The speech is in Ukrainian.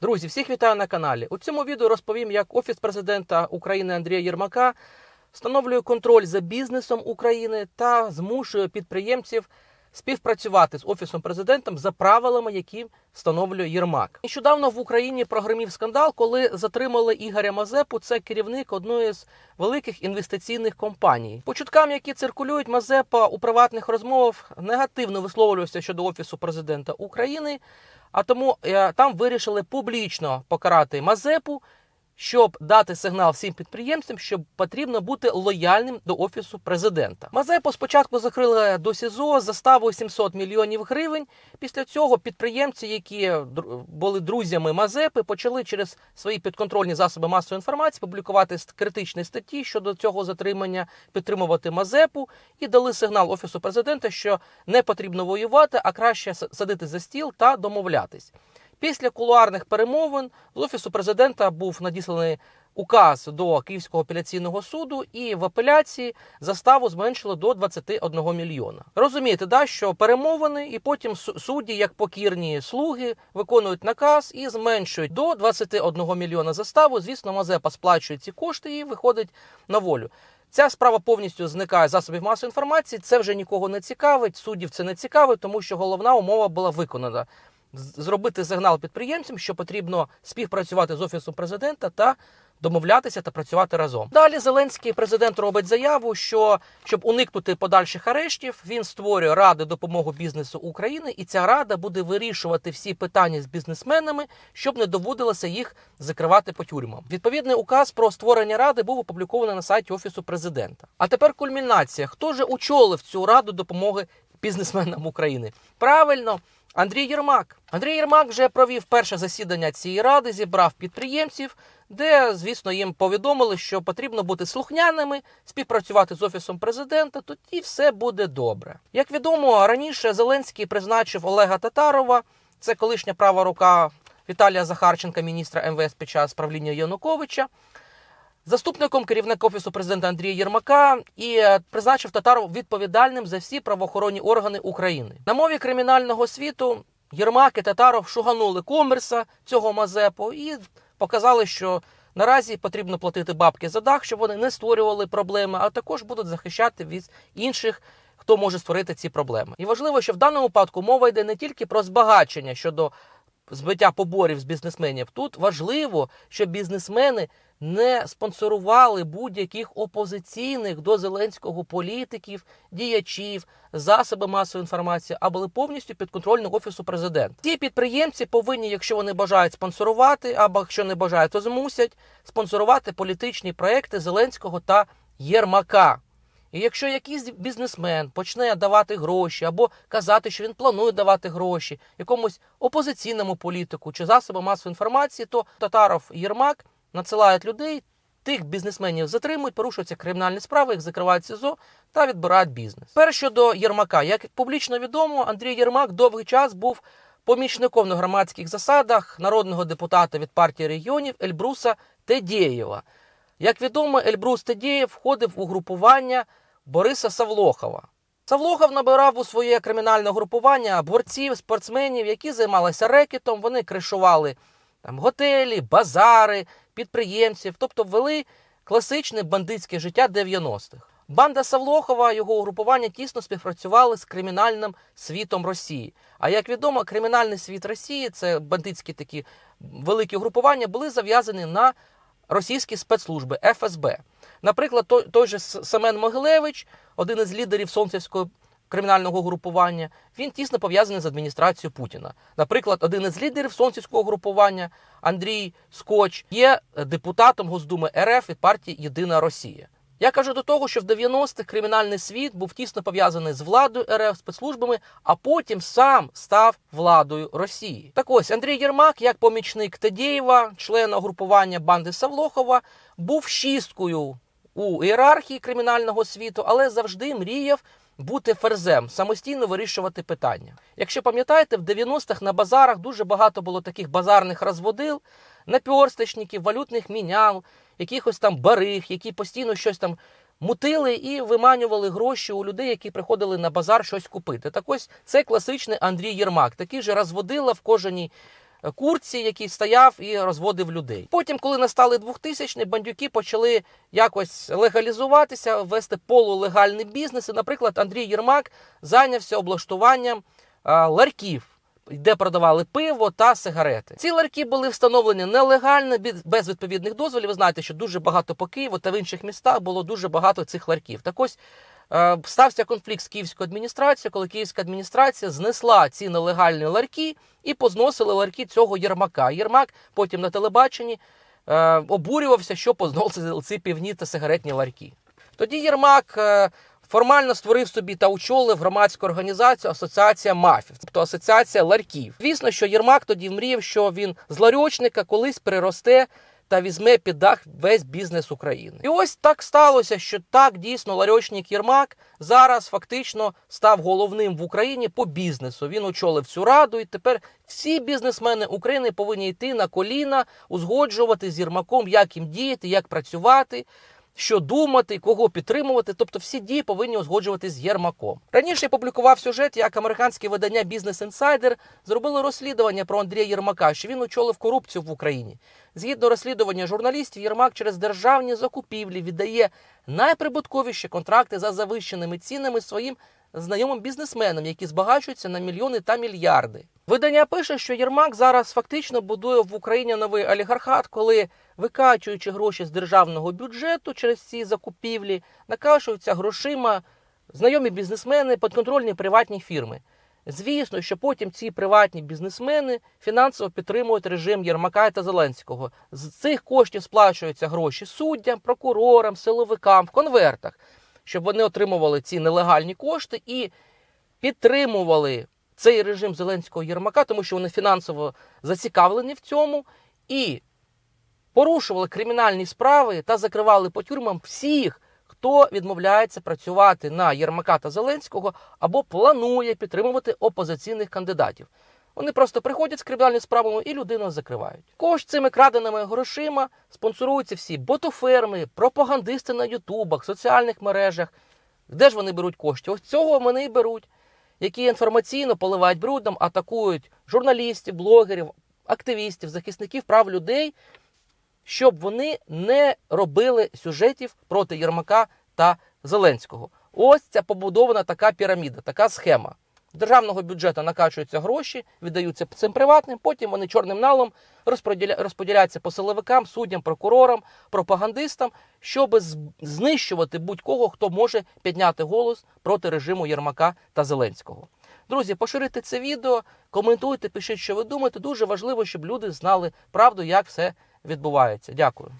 Друзі, всіх вітаю на каналі. У цьому відео розповім, як Офіс президента України Андрія Єрмака встановлює контроль за бізнесом України та змушує підприємців співпрацювати з Офісом президентом за правилами, які встановлює Єрмак. Нещодавно в Україні прогримів скандал, коли затримали Ігоря Мазепу. Це керівник одної з великих інвестиційних компаній. По чуткам, які циркулюють, Мазепа у приватних розмовах негативно висловлювався щодо Офісу президента України. А тому е, там вирішили публічно покарати Мазепу, щоб дати сигнал всім підприємцям, що потрібно бути лояльним до офісу президента. Мазепу спочатку закрили до СІЗО заставою 700 мільйонів гривень. Після цього підприємці, які др- були друзями Мазепи, почали через свої підконтрольні засоби масової інформації публікувати критичні статті щодо цього затримання, підтримувати Мазепу і дали сигнал офісу президента, що не потрібно воювати, а краще садити за стіл та домовлятись. Після кулуарних перемовин з офісу президента був надісланий указ до Київського апеляційного суду, і в апеляції заставу зменшили до 21 мільйона. Розумієте, да, що перемовини, і потім су- судді, як покірні слуги, виконують наказ і зменшують до 21 мільйона заставу. Звісно, Мазепа сплачує ці кошти і виходить на волю. Ця справа повністю зникає засобів масової інформації. Це вже нікого не цікавить. Суддів це не цікавить, тому що головна умова була виконана зробити сигнал підприємцям, що потрібно співпрацювати з офісом президента та домовлятися та працювати разом. Далі Зеленський президент робить заяву, що щоб уникнути подальших арештів, він створює ради допомоги бізнесу України, і ця рада буде вирішувати всі питання з бізнесменами, щоб не доводилося їх закривати по тюрмам. Відповідний указ про створення ради був опублікований на сайті офісу президента. А тепер кульмінація: хто же очолив цю раду допомоги бізнесменам України? Правильно. Андрій Єрмак. Андрій Єрмак вже провів перше засідання цієї ради, зібрав підприємців, де, звісно, їм повідомили, що потрібно бути слухняними, співпрацювати з офісом президента. Тоді все буде добре. Як відомо, раніше Зеленський призначив Олега Татарова, це колишня права рука Віталія Захарченка, міністра МВС під час правління Януковича. Заступником керівника офісу президента Андрія Єрмака і е, призначив Татаров відповідальним за всі правоохоронні органи України. На мові кримінального світу Єрмак і Татаров шуганули комерса цього Мазепу і показали, що наразі потрібно платити бабки за дах, щоб вони не створювали проблеми, а також будуть захищати від інших. Хто може створити ці проблеми? І важливо, що в даному випадку мова йде не тільки про збагачення щодо збиття поборів з бізнесменів. Тут важливо, щоб бізнесмени не спонсорували будь-яких опозиційних до Зеленського політиків, діячів, засоби масової інформації, а були повністю підконтрольні офісу президента. Ці підприємці повинні, якщо вони бажають спонсорувати, або якщо не бажають, то змусять спонсорувати політичні проекти Зеленського та Єрмака. І якщо якийсь бізнесмен почне давати гроші або казати, що він планує давати гроші якомусь опозиційному політику чи засобам масової інформації, то Татаров і Єрмак надсилають людей, тих бізнесменів затримують, порушуються кримінальні справи, їх закривають СІЗО та відбирають бізнес. Тепер щодо Єрмака, як публічно відомо, Андрій Єрмак довгий час був помічником на громадських засадах народного депутата від партії регіонів Ельбруса Тедєєва. Як відомо, Ельбрус Тедєєв входив у групування Бориса Савлохова. Савлохов набирав у своє кримінальне групування борців, спортсменів, які займалися рекетом. Вони кришували там готелі, базари, підприємців, тобто вели класичне бандитське життя 90-х. Банда Савлохова, його угрупування тісно співпрацювали з кримінальним світом Росії. А як відомо, кримінальний світ Росії, це бандитські такі великі угрупування, були зав'язані на російські спецслужби ФСБ. Наприклад, той, той же Семен Могилевич, один із лідерів Сонцівського кримінального групування, він тісно пов'язаний з адміністрацією Путіна. Наприклад, один із лідерів Сонцівського групування Андрій Скоч є депутатом Госдуми РФ від партії Єдина Росія. Я кажу до того, що в 90-х кримінальний світ був тісно пов'язаний з владою РФ, спецслужбами, а потім сам став владою Росії. Так ось Андрій Єрмак, як помічник Тедєєва, члена групування банди Савлохова, був шісткою у ієрархії кримінального світу, але завжди мріяв бути ферзем, самостійно вирішувати питання. Якщо пам'ятаєте, в 90-х на базарах дуже багато було таких базарних розводил, наперсточників, валютних мінял, якихось там бариг, які постійно щось там мутили і виманювали гроші у людей, які приходили на базар щось купити. Так ось це класичний Андрій Єрмак, такий же розводила в кожній курці, який стояв і розводив людей. Потім, коли настали 2000-ні, бандюки почали якось легалізуватися, вести полулегальний бізнес. І, наприклад, Андрій Єрмак зайнявся облаштуванням ларьків. Де продавали пиво та сигарети. Ці ларки були встановлені нелегально, без відповідних дозволів. Ви знаєте, що дуже багато по Києву та в інших містах було дуже багато цих ларків. Так ось стався конфлікт з київською адміністрацією, коли київська адміністрація знесла ці нелегальні ларки і позносили ларки цього Єрмака. Єрмак потім на телебаченні е, обурювався, що позносили ці півні та сигаретні ларки. Тоді Єрмак е, формально створив собі та очолив громадську організацію Асоціація мафів, тобто асоціація ларків. Звісно, що Єрмак тоді мріяв, що він з ларьочника колись переросте та візьме під дах весь бізнес України. І ось так сталося, що так дійсно ларьочник Єрмак зараз фактично став головним в Україні по бізнесу. Він очолив цю раду, і тепер всі бізнесмени України повинні йти на коліна, узгоджувати з Єрмаком, як їм діяти, як працювати що думати, кого підтримувати. Тобто всі дії повинні узгоджувати з Єрмаком. Раніше я публікував сюжет, як американське видання Business Insider зробило розслідування про Андрія Єрмака, що він очолив корупцію в Україні. Згідно розслідування журналістів, Єрмак через державні закупівлі віддає найприбутковіші контракти за завищеними цінами своїм знайомим бізнесменам, які збагачуються на мільйони та мільярди. Видання пише, що Єрмак зараз фактично будує в Україні новий олігархат, коли викачуючи гроші з державного бюджету через ці закупівлі, накашуються грошима знайомі бізнесмени, підконтрольні приватні фірми. Звісно, що потім ці приватні бізнесмени фінансово підтримують режим Єрмака та Зеленського. З цих коштів сплачуються гроші суддям, прокурорам, силовикам в конвертах, щоб вони отримували ці нелегальні кошти і підтримували цей режим Зеленського Єрмака, тому що вони фінансово зацікавлені в цьому і порушували кримінальні справи та закривали по тюрмам всіх, хто відмовляється працювати на Єрмака та Зеленського або планує підтримувати опозиційних кандидатів. Вони просто приходять з кримінальними справами і людину закривають. Кож цими краденими грошима спонсоруються всі ботоферми, пропагандисти на ютубах, соціальних мережах. Де ж вони беруть кошти? Ось цього вони і беруть, які інформаційно поливають брудом, атакують журналістів, блогерів, активістів, захисників прав людей, щоб вони не робили сюжетів проти Єрмака та Зеленського. Ось ця побудована така піраміда, така схема. Державного бюджету накачуються гроші, віддаються цим приватним, потім вони чорним налом розподіля... розподіляються по силовикам, суддям, прокурорам, пропагандистам, щоб знищувати будь-кого, хто може підняти голос проти режиму Єрмака та Зеленського. Друзі, поширюйте це відео, коментуйте, пишіть, що ви думаєте. Дуже важливо, щоб люди знали правду, як все відбувається. Дякую.